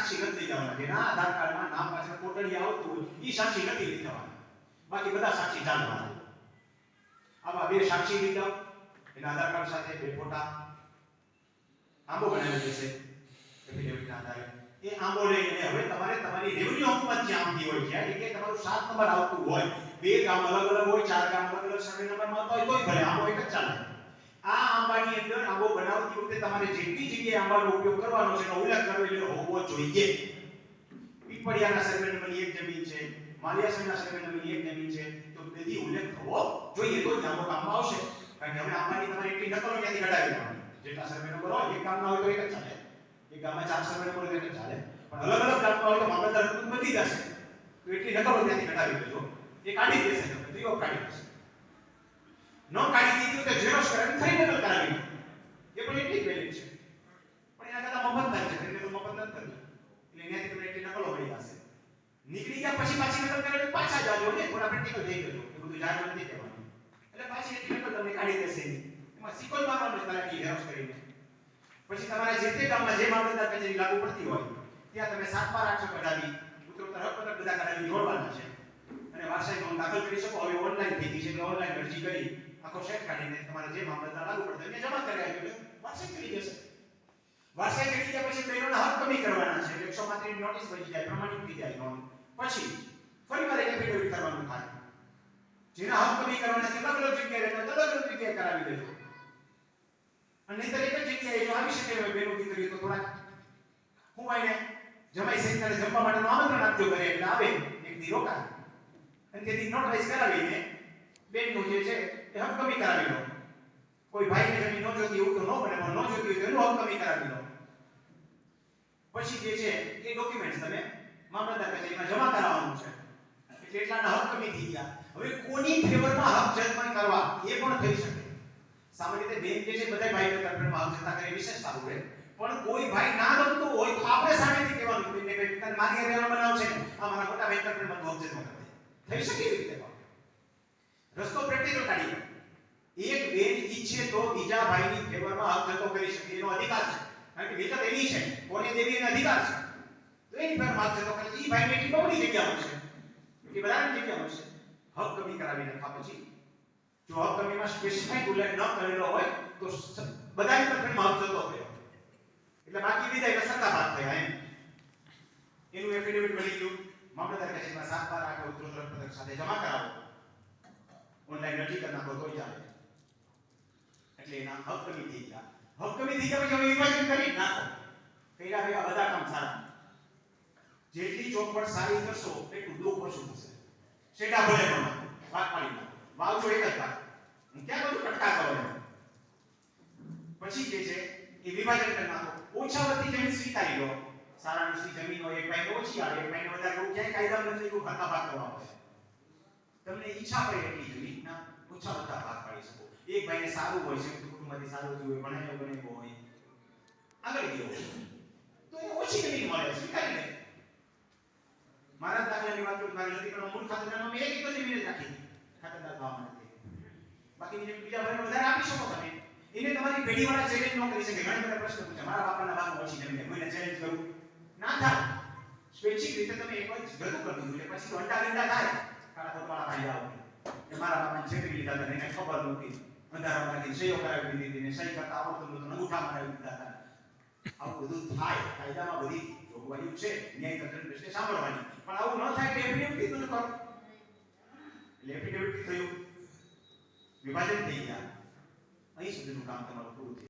સાક્ષી નથી જવાના. જેના આધાર કાર્ડમાં નામ પાછળ કોટડી આવતું હોય એ સાક્ષી નથી લઈ બાકી બધા સાક્ષી જાણવાના. આવા બે સાક્ષી લઈ જાઓ એના આધાર કાર્ડ સાથે બે ફોટા. આંબો બનાવી દેશે એફિડેવિટના આધારે. એ આંબો લઈને હવે તમારે તમારી રેવન્યુ હકુમત જે આમતી હોય છે. એટલે કે તમારું સાત નંબર આવતું હોય, બે ગામ અલગ અલગ હોય, ચાર ગામ અલગ અલગ સર્વે નંબરમાં આવતા હોય, તોય ભલે આંબો એક જ ચાલે. આંબાની અંદર આંબો બનાવતી વખતે તમારે જેટલી જગ્યાએ આંબાનો ઉપયોગ કરવાનો છે એનો ઉલ્લેખ કરેલો હોવો જોઈએ. પીપળિયાના સર્વે નંબરની એક જમીન છે માલિયાસણના સર્વે નંબરની એક જમીન છે, તો બધી ઉલ્લેખ થવો જોઈએ, તો જ આંબો કામમાં આવશે. કારણ કે હવે આંબાની તમારે એટલી નકલો ક્યાંથી લેવાની જેટલા સર્વે નંબર હોય, એક કામના હોય તો એક જ ચાલે. એક ગામમાં ચાર સર્વે નંબર હોય તો ચાલે. પણ અલગ અલગ ગામમાં હોય તો મામલતદાર હુકમ બધી જશે. તો એટલી નકલો ત્યાંથી કઢાવી લેજો એ કાઢી દેશે. તમને ફ્રી કાઢી દેશે. ન કાઢી દીધું તો ઝેરોક્સ કરાવી ફરી નકલ કરાવી લો. એ પણ એટલી જ વેલિડ છે પણ એના કરતા મફત થાય છે એટલે તો મફત નથી થતું એટલે એનાથી તમને એટલી નકલો મળી જશે નીકળી ગયા પછી પાછી નકલ કરાવી પાછા જાજો ને થોડા પ્રેક્ટિકલ થઈ ગયો. એ બધું જાણ નથી કહેવાનું એટલે પાછી એટલી નકલ તમને કાઢી દેશે. એમાં સિક્વલ મારવાનું છે તલાટી હેરોસ કરીને. પછી તમારે જે તે કામમાં જે મામલતદાર કચેરી લાગુ પડતી હોય, ત્યાં તમે સાત બાર આઠસો કઢાવી ઉત્તરોત્તર હક પત્રક બધા કઢાવી જોડવાના છે. અને વારસાઈ નોંધ દાખલ કરી શકો, હવે ઓનલાઈન થઈ ગઈ છે, એટલે ઓનલાઈન અરજી કરી, આખો સેટ કાઢીને તમારે જે મામલતદાર લાગુ પડતો એને જમા કરી આવ્યો એટલે વારસાઈ કરી જશે વારસાઈ કરી ગયા પછી બહેનોના હક કમી કરવાના છે. એકસો પાંત્રીસ નોટિસ બની જાય, પ્રમાણિત થઈ જાય નોંધ પછી ફરી વાર એક એફિડેવિટ કરવાનું થાય. જેના હક કમી કરવાના છે અલગ અલગ જગ્યાએ રહેતા અલગ અલગ જગ્યાએ કરાવી દેજો. અને નહીંતર એક જગ્યાએ જો આવી શકે હોય બેનો દીકરી તો થોડાક. હું ભાઈને જમાઈ સહિતને જમવા માટેનું આમંત્રણ આપજો ઘરે એટલે આવે. એક દી રોકાય. અને તેથી નોટરાઇઝ કરાવીને બેનનું જે છે એ હક કમી કરાવી લો કોઈ ભાઈને જમીન ન જોતી એવું તો ન બને, પણ ન જોતી હોય તો એનું હક કમી કરાવી લો પછી જે છે એ ડોક્યુમેન્ટ્સ તમે મામલતદાર કચેરીમાં જમા કરાવવાનું છે. એટલે એટલાના હક કમી થઈ ગયા. હવે કોની ફેવરમાં હક જજમેન્ટ કરવા એ પણ થઈ શકે. સામાન્ય રીતે બેન જે છે બધા ભાઈઓ તરફમાં હક જતા કરે વિશેષ સારું રહે. પણ કોઈ ભાઈ ના ગમતો હોય તો આપણે સામેથી કહેવાનું બેનને કે તને મારી હારે બનાવ છે આ મારા મોટા ભાઈ તરફમાં હક જજમેન્ટ કરે. થઈ શકે એવી રીતે રસ્તો પ્રેક્ટિકલ કાઢી. એક બેન ઈચ્છે તો બીજા ભાઈની ફેવરમાં હક જતો કરી શકે, એનો અધિકાર છે. કારણ કે મિલકત એની છે. કોને દેવી એનો અધિકાર છે? તો એની પર હક જતો કરે ઈ ભાઈને એટલી બમણી જગ્યા મળશે એટલી બરાબર જગ્યા મળશે હક કમી કરાવી નાખા પછી, જો હક કમીમાં સ્પેસિફાઈડ ઉલ્લેખ ન કરેલો હોય, તો સ- બધાની તરફેણમાં હક જતો થયો એટલે બાકી બીજા એટલે સરખા ભાગ થયા એમ. એનું એફિડેવિટ મળી ગયું. મામલતદાર કચેરીમાં સાત બાર આઠ ઉત્તરોત્તર પત્રક સાથે જમા કરાવો. ઓનલાઈન અરજી કરી નાખો, તોય ચાલે. એટલે એના હક કમી થઈ ગયા. હક કમી થઈ ગયા પછી હવે વિભાજન કરી જ નાખો. કર્યા ભેગા બધા કામ સારા. જેટલી ચોખવટ સારી કરશો એટલું દુઃખ ઓછું થશે? શેટા ભલે પણ, વાત પાડી વાવજો એક જ હું ક્યાં બધું કટકા કરો પછી જે છે, એ વિભાજન કરી નાખો. ઓછા વતી જમીન સ્વીકારી લો. સારા નુસી જમીન હોય, એક ભાઈને ઓછી આવે, એક ભાઈને વધારે એવું ક્યાંય કાયદા નથી એવું ભાગા ભાગ કરવા આવે. તમને ઈચ્છા પડે એટલી જમીનના ઓછા બધા ભાગ પાડી શકો. એક ભાઈને સારું હોય છે કુટુંબમાંથી સારું થયું હોય ભણાયો ગણ્યો હોય. આગળ ગયો. તો ઓછી જમીન મળે, સ્વીકારી લે. દાખલાની વાત કરું મારી નથી પણ મૂળ ખાતેદારમાં મેં એક જ જ રાખી હતી ભાવ માટે બાકી બીજા બીજા ભાઈ વધારે આપી શકો તમે. એને તમારી પેઢીવાળા ચેલેન્જ ન કરી શકે. ઘણા બધા પ્રશ્ન પૂછે. મારા બાપાના ભાગ ઓછી જમીને કોઈને ચેલેન્જ કરું. ના થાય. સ્વૈચ્છિક રીતે તમે એક જ ભેગું કરી દીધું પછી ઘંટા ઘંટા થાય. કાળા કોટવાળા ભાઈ આવો. કે મારા બાપાને છેતરી લીધા હતા એને ખબર નહોતી. અંધારામાંથી સહીઓ કરાવી દીધી ને સહી કરતા આવડતું નહોતું અંગૂઠા મરાવી દીધા હતા. આવું બધું થાય. કાયદામાં બધી જોગવાઈઓ છે. ન્યાય તંત્રની દ્રષ્ટિએ સાંભળવાની. પણ આવું ન થાય એફિડેવિટ કીધું કરો એટલે એફિડેવિટ થયું. વિભાજન થઈ ગયા. અહીં સુધીનું કામ તમારું પૂરું થયું.